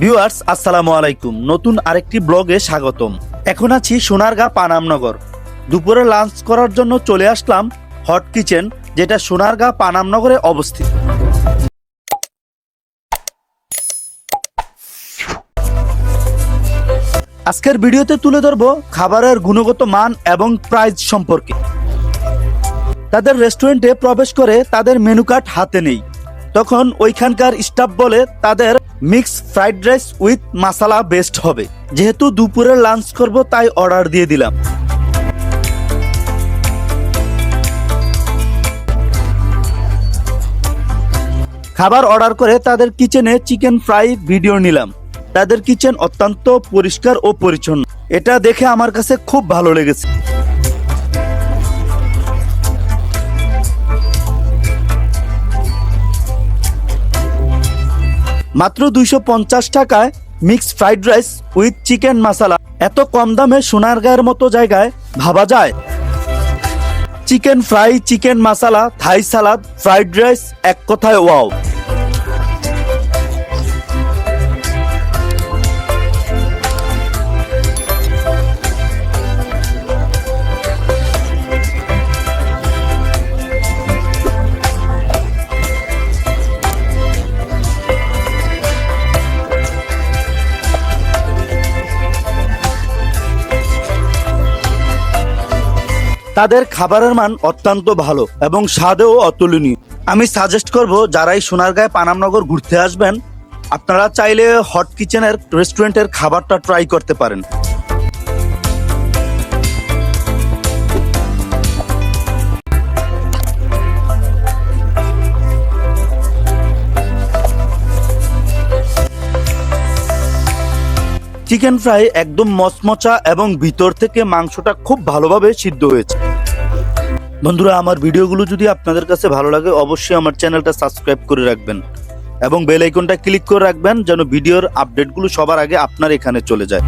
Viewers, আসসালামু আলাইকুম। নতুন আরেকটি ব্লগে স্বাগতম। এখন আছি সোনারগাঁ পানামনগর। দুপুরে লাঞ্চ করার জন্য চলে আসলাম হট কিচেন যেটা সোনারগাঁ পানামনগরে অবস্থিত। আজকের ভিডিওতে তুলে ধরবো খাবারের গুণগত মান এবং প্রাইস সম্পর্কে। তাদের রেস্টুরেন্টে প্রবেশ করে তাদের মেনু কার্ড হাতে নেই। তখন ওইখানকার স্টাফ বলে তাদের mix fried rice with masala best হবে। যেহেতু দুপুরে লাঞ্চ করব, তাই অর্ডার দিয়ে দিলাম। খাবার অর্ডার করে তাদের কিচেনে চিকেন ফ্রাই ভিডিও নিলাম। তাদের কিচেন অত্যন্ত পরিষ্কার ও পরিচ্ছন্ন। এটা দেখে আমার কাছে খুব ভালো লেগেছে। মাত্র দুইশো পঞ্চাশ টাকায় mix fried rice with chicken masala. এত কম দামে সোনারগাঁয়ের মতো জায়গায় ভাবা যায়। চিকেন ফ্রাই, চিকেন মাসালা থাই সালাদ, ফ্রাইড রাইস এক কথায় ওয়াও। তাদের খাবারের মান অত্যন্ত ভালো এবং স্বাদেও অতুলনীয়। আমি সাজেস্ট করব, যারাই সোনারগাঁয় পানামনগর ঘুরতে আসবেন, আপনারা চাইলে হট কিচেনের রেস্টুরেন্টের খাবারটা ট্রাই করতে পারেন। চিকেন ফ্রাই একদম মচমচা এবং ভিতর থেকে মাংসটা খুব ভালোভাবে সিদ্ধ হয়েছে। বন্ধুরা, আমার ভিডিওগুলো যদি আপনাদের কাছে ভালো লাগে, অবশ্যই আমার চ্যানেলটা সাবস্ক্রাইব করে রাখবেন এবং বেল আইকনটা ক্লিক করে রাখবেন যেন ভিডিওর আপডেটগুলো সবার আগে আপনার এখানে চলে যায়।